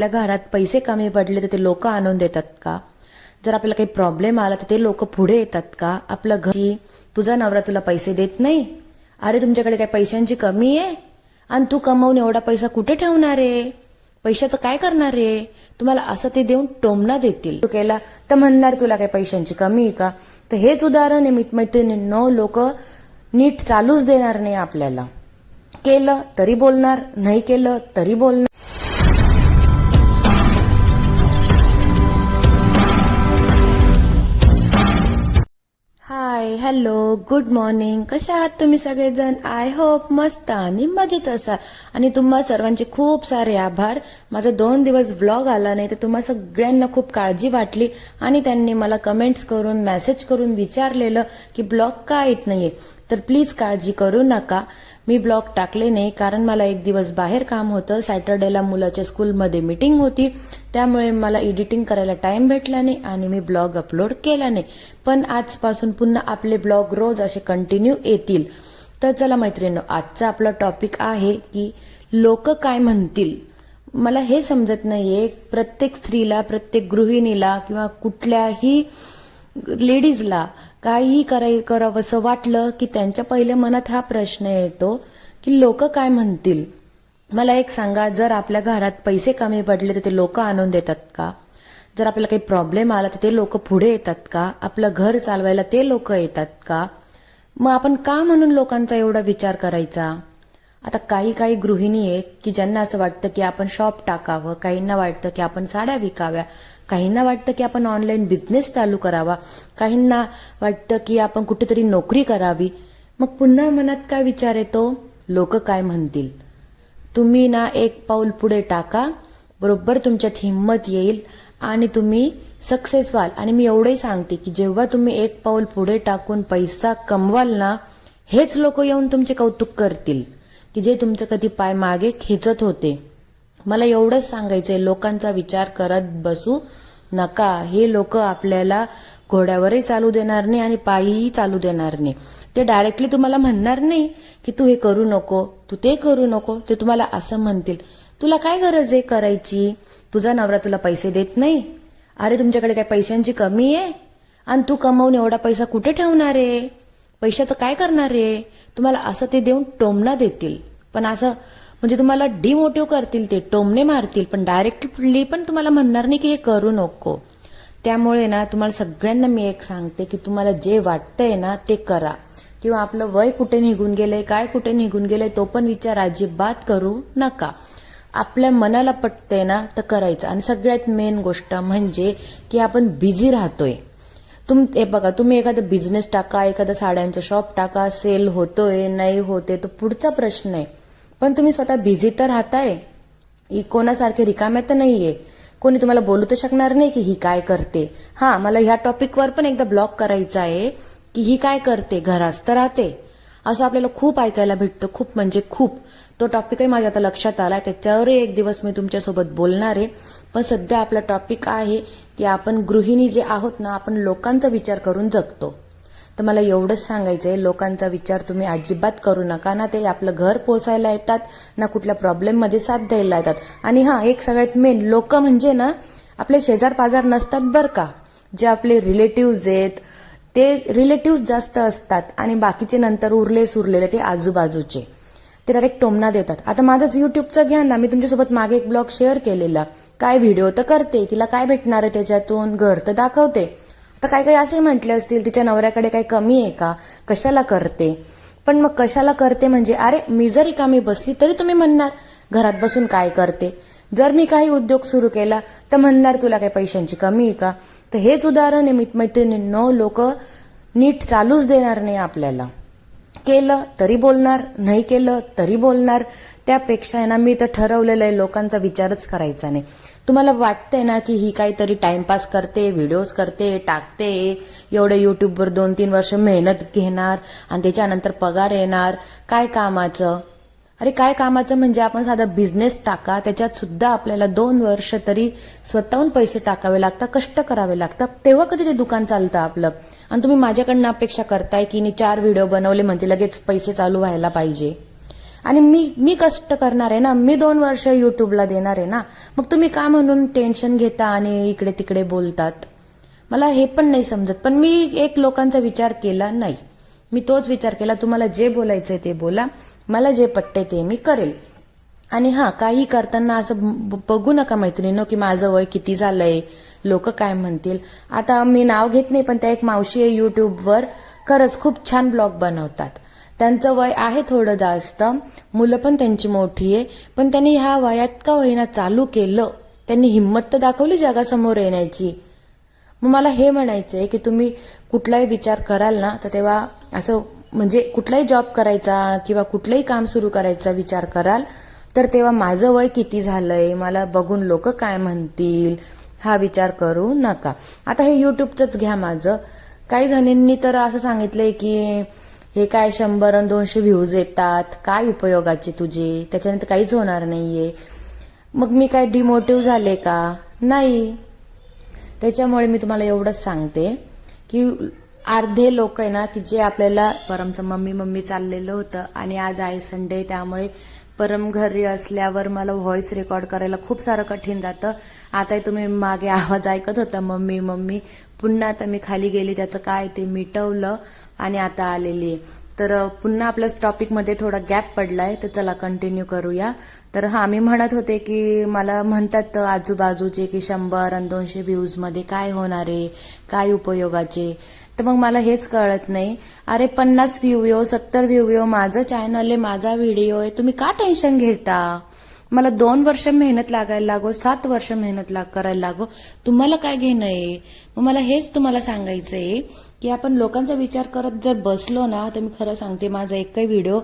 आपल्या घरात पैसे कमी पडले तर ते लोक आणून देतात का? जर आपल्याला काही प्रॉब्लेम आला तर ते लोक पुढे येतात का? आपलं घरी तुझा नवरा तुला पैसे देत नाही? अरे तुमच्याकडे काय पैशांची कमी आहे? आणि तू कमवून एवढा पैसा कुठे ठेवणार आहे? पैशाचं काय करणार आहे? तुम्हाला असं ते देऊन टोमना देतील. केला तर म्हणणार तुला काय पैशांची कमी आहे का? तर हेच उदाहरण आहे मित्रमैत्रिणींनो लोक नीट चालूच देणार नाही आपल्याला. केलं तरी बोलणार नाही केलं तरी बोलणार. Hello good morning. कशा आहात तुम्ही सगळेजण? आय होप मस्त आणि मजेत असा आणि तुम्हा सर्वांचे खूप सारे आभार. माझा दोन दिवस व्लॉग आला नाही तर तुम्हा सगळ्यांना खूप काळजी वाटली आणि त्यांनी मला कमेंट्स करून मेसेज करून विचारलेलं की ब्लॉग का येत नाहीये? तर प्लीज काळजी करू नका. मी ब्लॉग टाकले नाही कारण मला एक दिवस बाहेर काम होतं. सॅटर्डेला मुलाच्या स्कूलमध्ये मीटिंग होती. त्यामुळे मला एडिटिंग करायला टाईम भेटला नाही आणि मी ब्लॉग अपलोड केला नाही. पण आजपासून पुन्हा आपले ब्लॉग रोज असे कंटिन्यू येतील. तर चला मैत्रिणी आजचा आपला टॉपिक आहे की लोक काय म्हणतील? मला हे समजत नाही आहे प्रत्येक स्त्रीला प्रत्येक गृहिणीला किंवा कुठल्याही लेडीजला काहीही कराय करावंसं वाटलं की त्यांच्या पहिल्या मनात हा प्रश्न येतो की लोक काय म्हणतील? मला एक सांगा जर आपल्या घरात पैसे कमी पडले तर ते लोक आणून देतात का? जर आपल्याला काही प्रॉब्लेम आला तर ते लोक पुढे येतात का? आपलं घर चालवायला ते लोक येतात का? मग आपण का म्हणून लोकांचा एवढा विचार करायचा? आता काही काही गृहिणी आहेत की ज्यांना असं वाटतं की आपण शॉप टाकावं काहींना वाटतं की आपण साड्या विकाव्या काहींना वाटतं की आपण ऑनलाईन बिझनेस चालू करावा काहींना वाटतं की आपण कुठेतरी नोकरी करावी. मग पुन्हा मनात काय विचार येतो? लोक काय म्हणतील? तुम्ही ना एक पाऊल पुढे टाका बरोबर तुमच्यात हिंमत येईल आणि तुम्ही सक्सेस व्हाल. आणि मी एवढंही सांगते की जेव्हा तुम्ही एक पाऊल पुढे टाकून पैसा कमवाल ना हेच लोक येऊन तुमचे कौतुक करतील. की जे तुमचं कधी पाय मागे खेचत होते. मला एवढंच सांगायचंय लोकांचा विचार करत बसू नका. हे लोक आपल्याला घोड्यावरही चालू देणार नाही आणि पायीही चालू देणार नाही. ते डायरेक्टली तुम्हाला म्हणणार नाही की तू हे करू नको तू ते करू नको ते तुम्हाला असं म्हणतील. तुला काय गरज आहे करायची? तुझा नवरा तुला पैसे देत नाही? अरे तुमच्याकडे काय पैशांची कमी आहे? आणि तू कमवून एवढा पैसा कुठे ठेवणार आहे? पैशाचं काय करणार आहे? तुम्हाला असं ते देऊन टोमना देतील. पण असं म्हणजे तुम्हाला डिमोटिव्ह करतील ते टोमणे मारतील पण डायरेक्टली पण तुम्हाला म्हणणार नाही की हे करू नको. त्यामुळे ना तुम्हाला सगळ्यांना मी एक सांगते की तुम्हाला जे वाटतंय ना ते करा. किंवा आपलं वय कुठे निघून गेलंय काय कुठे निघून गेलंय तो पण विचार अजिबात करू नका. आपल्या मनाला पटतंय ना तर करायचं. आणि सगळ्यात मेन गोष्ट म्हणजे की आपण बिझी राहतोय. तुम हे बघा तुम्ही एखादा बिझनेस टाका एखादा साड्यांचा शॉप टाका सेल होतोय नाही होते तो पुढचा प्रश्न आहे. पण तुम्ही स्वतः बिझी तर राहताय. ही कोणासारखे रिकाम्या तर नाही आहे कोणी तुम्हाला बोलू तर शकणार नाही की ही काय करते. हा मला ह्या टॉपिकवर पण एकदा ब्लॉग करायचा आहे की ही काय करते घरात राहते. असं आपल्याला खूप ऐकायला भेटतं खूप म्हणजे खूप. तो टॉपिकही माझ्या आता लक्षात आलाय त्याच्यावरही एक दिवस मी तुमच्यासोबत बोलणार आहे. पण सध्या आपला टॉपिक आहे की आपण गृहिणी जे आहोत ना आपण लोकांचा विचार करून जगतो. तर मला एवढंच सांगायचं आहे लोकांचा विचार तुम्ही अजिबात करू नका ना. ते आपलं घर पोसायला येतात ना कुठल्या प्रॉब्लेममध्ये साथ द्यायला येतात. आणि हां एक सगळ्यात मेन लोक म्हणजे ना आपले शेजार पाजार नसतात बरं का. जे आपले रिलेटिव्ज आहेत ते रिलेटिव्ज जास्त असतात आणि बाकीचे नंतर उरले सुरलेले ते आजूबाजूचे. ते डायरेक्ट टोमना देतात. आता माझंच युट्यूबचं घ्या ना. मी तुमच्यासोबत मागे एक ब्लॉग शेअर केलेला. काय व्हिडिओ तर करते तिला काय भेटणार आहे त्याच्यातून? घर तर दाखवते. तर काही काही असे म्हटले असतील तिच्या नवऱ्याकडे काही कमी आहे का? कशाला करते? पण मग कशाला करते म्हणजे अरे मी जरी कामी बसली तरी तुम्ही म्हणणार घरात बसून काय करते? जर मी काही उद्योग सुरू केला तर म्हणणार तुला काही पैशांची कमी आहे का? तर हेच उदाहरण आहे नऊ लोक नीट चालूच देणार नाही आपल्याला. केलं तरी बोलणार नाही केलं तरी बोलणार. त्यापेक्षा आहे ना मी तर ठरवलेलं आहे लोकांचा विचारच करायचा नाही. तुम्हाला वाटतंय ना की ही काहीतरी टाइमपास करते व्हिडिओज करते टाकते एवढं यूट्यूबवर दोन तीन वर्ष मेहनत घेणार आणि त्याच्यानंतर पगार येणार. काय कामाचं? अरे काय कामाचं म्हणजे आपण साधा बिझनेस टाका त्याच्यात सुद्धा आपल्याला दोन वर्ष तरी स्वतःहून पैसे टाकावे लागतात कष्ट करावे लागतात. तेव्हा कधी ते दुकान चालतं आपलं? आणि तुम्ही माझ्याकडनं अपेक्षा करताय की मी चार व्हिडिओ बनवले म्हणजे लगेच पैसे चालू व्हायला पाहिजे. आणि मी मी कष्ट करणार आहे ना मी दोन वर्ष युट्यूबला देणार आहे ना मग तुम्ही का म्हणून टेन्शन घेता आणि इकडे तिकडे बोलतात? मला हे पण नाही समजत पण मी एक लोकांचा विचार केला नाही. मी तोच विचार केला तुम्हाला जे बोलायचं आहे ते बोला मला जे पटते ते मी करेल. आणि हां काही करताना असं ब- बघू नका मैत्रिणीनो की माझं वय किती झालंय लोक काय म्हणतील. आता मी नाव घेत नाही पण त्या एक मावशी आहे युट्यूबवर खरंच खूप छान ब्लॉग बनवतात. त्यांचं वय आहे थोडं जास्त. मुलं पण त्यांची मोठी आहे. पण त्यांनी ह्या वयात का होईना चालू केलं? त्यांनी हिंमत तर दाखवली जगासमोर येण्याची. मग मला हे म्हणायचं आहे की तुम्ही कुठलाही विचार कराल ना तर तेव्हा असं म्हणजे कुठलाही जॉब करायचा किंवा कुठलंही काम सुरू करायचा विचार कराल तर तेव्हा माझं वय किती झालं आहे मला बघून लोक काय म्हणतील हा विचार करू नका. आता हे यूट्यूबचंच घ्या माझं. काही जणींनी तर असं सांगितलंय की हे काय शंभर आणि दोनशे व्ह्यूज येतात? काय उपयोगाचे तुझे? त्याच्यानंतर काहीच होणार नाहीये. मग मी काय डिमोटिव्ह झाले का? नाही. त्याच्यामुळे मी तुम्हाला एवढंच सांगते की अर्धे लोक आहे ना की जे आपल्याला परमचं मम्मी मम्मी चाललेलं होतं आणि आज आहे संडे त्यामुळे परम घरी असल्यावर मला व्हॉइस रेकॉर्ड करायला खूप सारं कठीण जातं. आताही तुम्ही मागे आवाज ऐकत होता मम्मी मम्मी. पुन्हा आता मी खाली गेली त्याचं काय ते मिटवलं. आणि आता आलेली आहे. तर पुन्हा आपल्याच टॉपिकमध्ये थोडा गॅप पडलाय तर चला कंटिन्यू करूया. तर हा मी म्हणत होते की मला म्हणतात आजूबाजूचे की शंभर आणि दोनशे व्ह्यूजमध्ये काय होणार आहे काय उपयोगाचे? तर मग मला हेच कळत नाही. अरे पन्नास व्ह्यू सत्तर व्ह्यू माझं चॅनल आहे माझा व्हिडिओ आहे तुम्ही का टेन्शन घेता? मला दोन वर्ष मेहनत लागायला लागो सात वर्ष मेहनत लाग करायला लागो. तुम्हाला काय घेणं आहे? मग मला हेच तुम्हाला सांगायचं आहे की आपण लोकांचा विचार करत जर बसलो ना तर मी खरं सांगते माझा एकही व्हिडिओ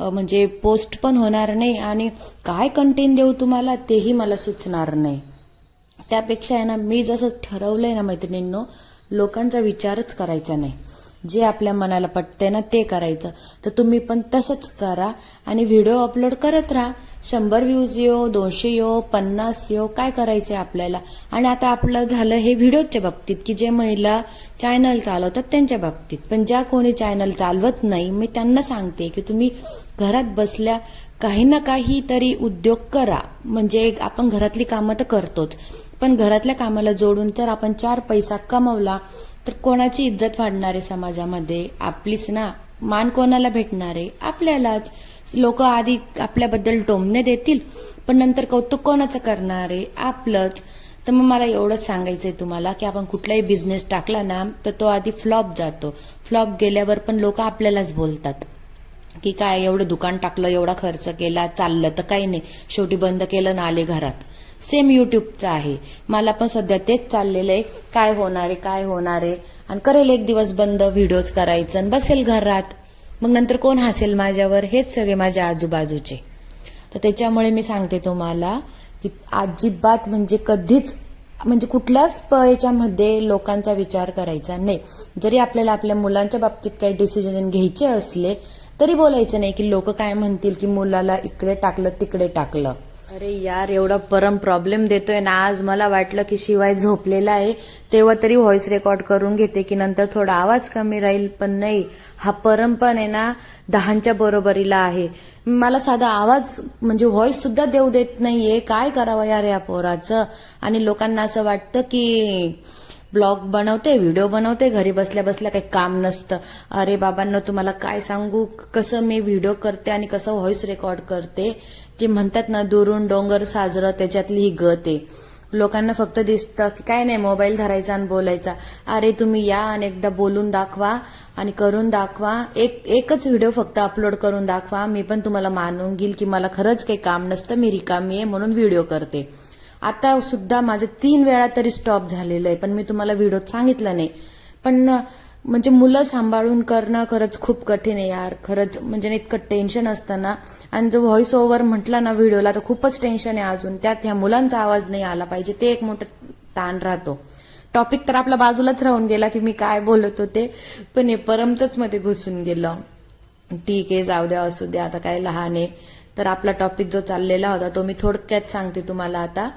म्हणजे पोस्ट पण होणार नाही आणि काय कंटेंट देऊ तुम्हाला तेही मला सुचणार नाही. त्यापेक्षा आहे ना मी जसं ठरवलं आहे ना मैत्रिणींनो लोकांचा विचारच करायचा नाही. जे आपल्या मनाला पटतंय ना ते करायचं. तर तुम्ही पण तसंच करा आणि व्हिडिओ अपलोड करत राहा. शंभर व्ह्यूज येऊ दोनशे येऊ पन्नास येऊ काय करायचे आपल्याला? आणि आता आपलं झालं हे व्हिडिओच्या बाबतीत की जे महिला चॅनल चालवतात त्यांच्या बाबतीत. पण ज्या कोणी चॅनल चालवत नाही मी त्यांना सांगते की तुम्ही घरात बसल्या काही ना काही तरी उद्योग करा. म्हणजे आपण घरातली कामं तर करतोच. पण घरातल्या कामाला जोडून जर आपण चार पैसा कमवला तर कोणाची इज्जत वाढणार आहे समाजामध्ये? आपलीच ना. मान कोणाला भेटणार आहे? आपल्यालाच. लोक आधी आपल्याबद्दल टोमणे देतील पण नंतर कौतुक कोणाचं करणार आहे? आपलंच. तर मग मला एवढंच सांगायचं आहे तुम्हाला की आपण कुठलाही बिझनेस टाकला ना तर तो आधी फ्लॉप जातो. फ्लॉप गेल्यावर पण लोक आपल्यालाच बोलतात. की काय एवढं दुकान टाकलं एवढा खर्च केला चाललं तर काही नाही. शेवटी बंद केलं ना आले घरात. सेम यूट्यूबचं आहे. मला पण सध्या तेच चाललेलं आहे. काय होणार आहे काय होणार आहे? आणि करेल एक दिवस बंद व्हिडिओज करायचं आणि बसेल घरात. मग नंतर कोण हसेल माझ्यावर? हेच सगळे माझ्या आजूबाजूचे. तर त्याच्यामुळे मी सांगते तुम्हाला की अजिबात म्हणजे कधीच म्हणजे कुठल्याच प- याच्यामध्ये लोकांचा विचार करायचा नाही. जरी आपल्याला आपल्या मुलांच्या बाबतीत काही डिसिजन घ्यायचे असले तरी बोलायचं नाही की लोक काय म्हणतील की मुलाला इकडे टाकलं तिकडे टाकलं. अरे यार एवढा परम प्रॉब्लेम देतोय ना. आज मला वाटलं की शिवाय झोपलेला आहे. तेव्हा तरी व्हॉइस रेकॉर्ड करून घेते की नंतर थोडा आवाज कमी राहील. पण नाही हा परम पण आहे ना दहांच्या बरोबरीला आहे. मला साधा आवाज म्हणजे व्हॉइस सुद्धा देऊ देत नाहीये. काय करावं यार या पोराचं? आणि लोकांना असं वाटतं की ब्लॉग बनवते व्हिडिओ बनवते घरी बसल्या बसल्या काही काम नसतं. अरे बाबांना तुम्हाला काय सांगू? कसं मी व्हिडिओ करते आणि कसं व्हॉइस रेकॉर्ड करते? जे म्हणतात ना दुरून डोंगर साजरं त्याच्यातली ही गत आहे. लोकांना फक्त दिसतं की काय नाही मोबाईल धरायचा आणि बोलायचा. अरे तुम्ही या आणि एकदा बोलून दाखवा आणि करून दाखवा. एक एकच व्हिडिओ फक्त अपलोड करून दाखवा. मी पण तुम्हाला मानून घेईल की मला खरंच काही काम नसतं. मी रिकामी आहे म्हणून व्हिडिओ करते. आता सुद्धा माझं तीन वेळा तरी स्टॉप झालेलं आहे पण मी तुम्हाला व्हिडिओ सांगितलं नाही. पण म्हणजे मुलं सांभाळून करणं खरंच खूप कठीण आहे यार. खरंच म्हणजे इतकं टेन्शन असतं ना आणि जो व्हॉइस ओव्हर म्हटलं ना व्हिडिओला तर खूपच टेन्शन आहे अजून. त्यात ह्या मुलांचा आवाज नाही आला पाहिजे. ते एक मोठं ताण राहतो. टॉपिक तर आपला बाजूलाच राहून गेला की मी काय बोलत होते. पण हे परमचंच मध्ये घुसून गेलं. ठीक आहे जाऊ द्या असू द्या आता काय लहान आहे. तर आपला टॉपिक जो चाललेला होता तो मी थोडक्यात सांगते तुम्हाला आता.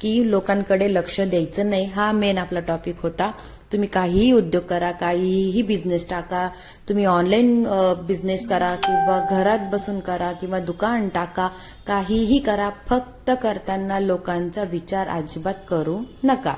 की लोकांकडे लक्ष द्यायचं नाही. हा मेन आपला टॉपिक होता. तुम्ही काहीही उद्योग करा काहीही बिझनेस टाका तुम्ही ऑनलाईन बिझनेस करा किंवा घरात बसून करा किंवा दुकान टाका काहीही करा फक्त करताना लोकांचा विचार अजिबात करू नका.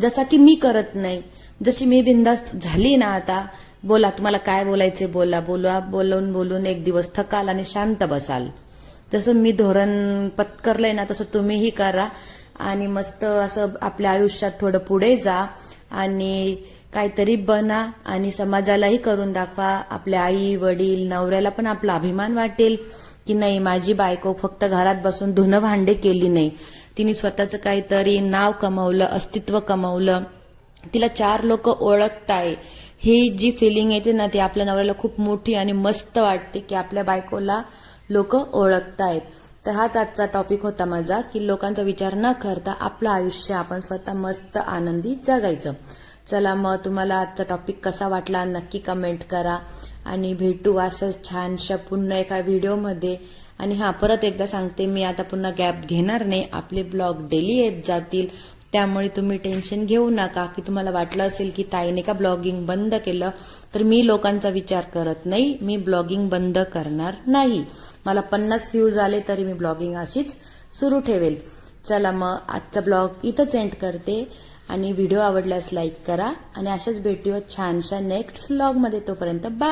जसा की मी करत नाही जशी मी बिंदास्त झाली ना आता बोला तुम्हाला काय बोलायचे? बोला बोला बोलून बोलून एक दिवस थकाल आणि शांत बसाल. जसं मी धोरण पत्करलंय ना तसं तुम्हीही करा आणि मस्त असं आपल्या आयुष्यात थोडं पुढे जा. आणि काहीतरी बना आणि समाजालाही करून दाखवा. आपल्या आई वडील नवऱ्याला पण आपला अभिमान वाटेल की नाही माझी बायको फक्त घरात बसून धुनं भांडे केली नाही. तिने स्वतःचं काहीतरी नाव कमवलं अस्तित्व कमवलं. तिला चार लोक ओळखताय. ही जी फिलिंग येते ना ती आपल्या नवऱ्याला खूप मोठी आणि मस्त वाटते की आपल्या बायकोला लोक ओळखतायत. तर हाच आजचा टॉपिक होता माझा की लोकांचा विचार न करता आपलं आयुष्य आपण स्वतः मस्त आनंदी जगायचं. चला मग तुम्हाला आजचा टॉपिक कसा वाटला नक्की कमेंट करा आणि भेटू असंच छानशा पुन्हा एका व्हिडिओमध्ये आणि हां परत एकदा सांगते मी आता पुन्हा गॅप घेणार नाही. आपले ब्लॉग डेली येत जातील. त्यामुळे तुम्ही टेन्शन घेऊ नका की तुम्हाला वाटलं असेल की ताईने का ब्लॉगिंग बंद केलं तर मी लोकांचा विचार करत नाही मी ब्लॉगिंग बंद करणार नाही. मला पन्नास व्ह्यूज आले तरी मी ब्लॉगिंग अशीच सुरू ठेवेल. चला मग आजचा ब्लॉग इथंच एंड करते. आणि व्हिडिओ आवडल्यास लाईक करा. आणि अशाच भेटूया छानशा नेक्स्ट ब्लॉगमध्ये तोपर्यंत बाय